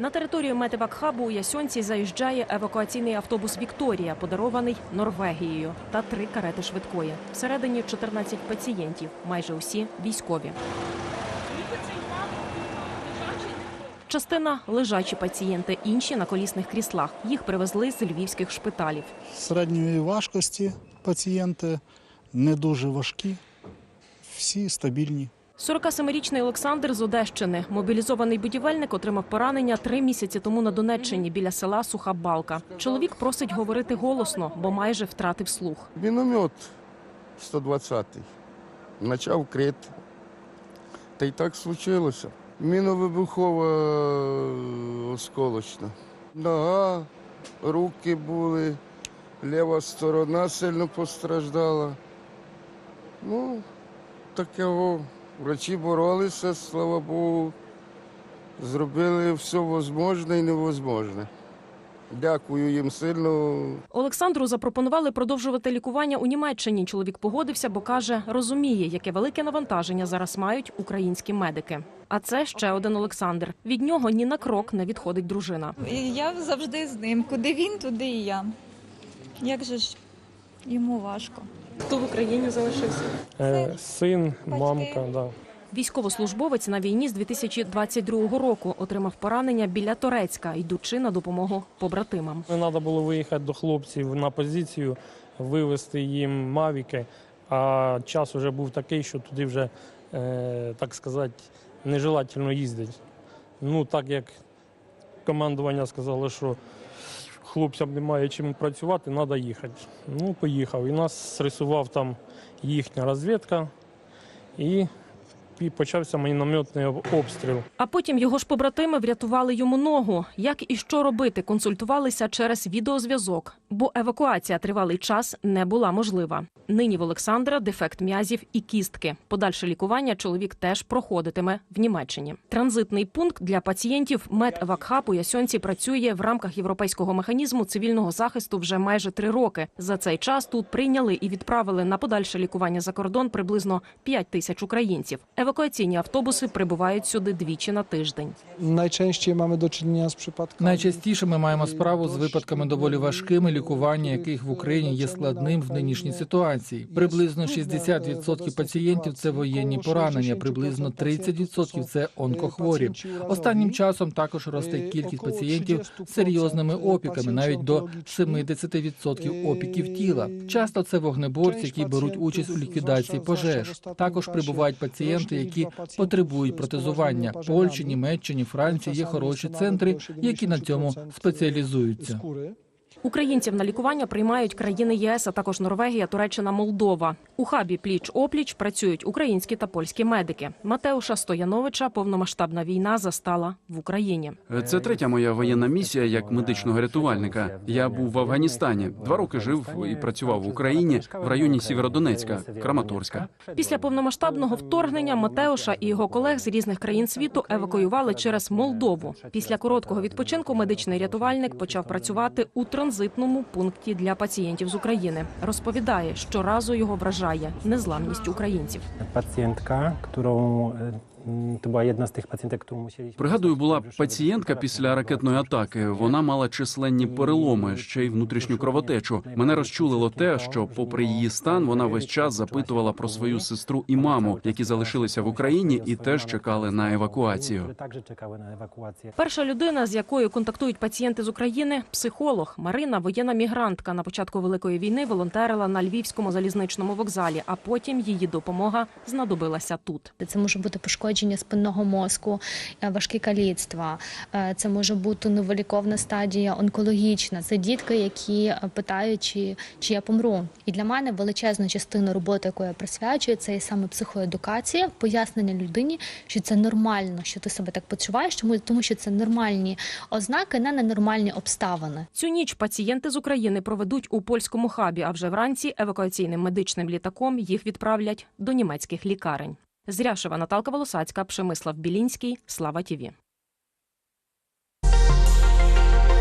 На територію Метевакхабу у Ясьонці заїжджає евакуаційний автобус Вікторія, подарований Норвегією, та три карети швидкої. Всередині 14 пацієнтів, майже усі військові. Частина лежачі пацієнти, інші на колісних кріслах. Їх привезли з львівських шпиталів. середньої важкості пацієнти, не дуже важкі, всі стабільні. 47-річний Олександр з Одещини. Мобілізований будівельник отримав поранення три місяці тому на Донеччині біля села Суха Балка. Чоловік просить говорити голосно, бо майже втратив слух. Міномет 120-й. Почав крити. Та й так случилося. Міновибухова е, осколочна. Нога, руки були, ліва сторона сильно постраждала. Ну, такого. Врачі боролися, слава Богу. Зробили все можливе і невозможне. Дякую їм сильно. Олександру запропонували продовжувати лікування у Німеччині. Чоловік погодився, бо каже, розуміє, яке велике навантаження зараз мають українські медики. А це ще один Олександр. Від нього ні на крок не відходить дружина. Я завжди з ним. Куди він, туди і я. Як же ж йому важко. Хто в Україні залишився? Е, Син, мамка, да. Військовослужбовець на війні з 2022 року отримав поранення біля Торецька, йдучи на допомогу побратимам. Не треба було виїхати до хлопців на позицію, вивезти їм мавіки. А час вже був такий, що туди вже, е, так сказати, нежелательно їздити. Ну, так як командування сказало, що хлопцям немає чим працювати, треба їхати. Ну, поїхав. І нас срисував там їхня розвідка, і і почався мінометний обстріл. А потім його ж побратими врятували йому ногу. Як і що робити, консультувалися через відеозв'язок, бо евакуація тривалий час не була можлива. Нині в Олександра дефект м'язів і кістки. Подальше лікування чоловік теж проходитиме в Німеччині. Транзитний пункт для пацієнтів медевакхаб у Ясьонці працює в рамках європейського механізму цивільного захисту вже майже три роки. За цей час тут прийняли і відправили на подальше лікування за кордон приблизно 5 тисяч українців. Евакуаційні автобуси прибувають сюди двічі на тиждень. Mamy do czynienia z przypadkami. Найчастіше ми маємо справу з випадками доволі важкими, лікування яких в Україні є складним в нинішній ситуації. Приблизно 60% пацієнтів це воєнні поранення, приблизно 30% це онкохворі. Останнім часом також росте кількість пацієнтів з серйозними опіками, навіть до 70% опіків тіла. Часто це вогнеборці, які беруть участь у ліквідації пожеж. Також прибувають пацієнти, які потребують протезування. Польщі, Німеччині, Франції є хороші центри, які на цьому спеціалізуються. Українців на лікування приймають країни ЄС, а також Норвегія, Туреччина, Молдова. У хабі пліч опліч працюють українські та польські медики. Матеуша Стояновича повномасштабна війна застала в Україні. Це третя моя воєнна місія як медичного рятувальника. Я був в Афганістані. Два роки жив і працював в Україні в районі Сєвєродонецька, Краматорська. Після повномасштабного вторгнення Матеуша і його колег з різних країн світу евакуювали через Молдову. Після короткого відпочинку медичний рятувальник почав працювати у транзитному пункті для пацієнтів з України. Розповідає, щоразу його вражає незламність українців. Пацієнтка, którą Пригадую, була пацієнтка після ракетної атаки. Вона мала численні переломи, ще й внутрішню кровотечу. Мене розчулило те, що, попри її стан, вона весь час запитувала про свою сестру і маму, які залишилися в Україні і теж чекали на евакуацію. Перша людина, з якою контактують пацієнти з України, психолог Марина, воєнна мігрантка. На початку великої війни волонтерила на львівському залізничному вокзалі, а потім її допомога знадобилася тут. Це може бути пошкодження спинного мозку, е, важкі каліцтва. Е, Це може бути новоліковна стадія онкологічна. Це дітки, які е, питають, чи, чи я помру. І для мене величезна частина роботи, яку я присвячую, це є саме психоедукація, пояснення людині, що це нормально, що ти себе так почуваєш, тому, тому що це нормальні ознаки, не ненормальні обставини. Цю ніч пацієнти з України проведуть у польському хабі. А вже вранці евакуаційним медичним літаком їх відправлять до німецьких лікарень. З Ряшева Наталка Волосацька, Пшемислав Білінський, Слава Тіві.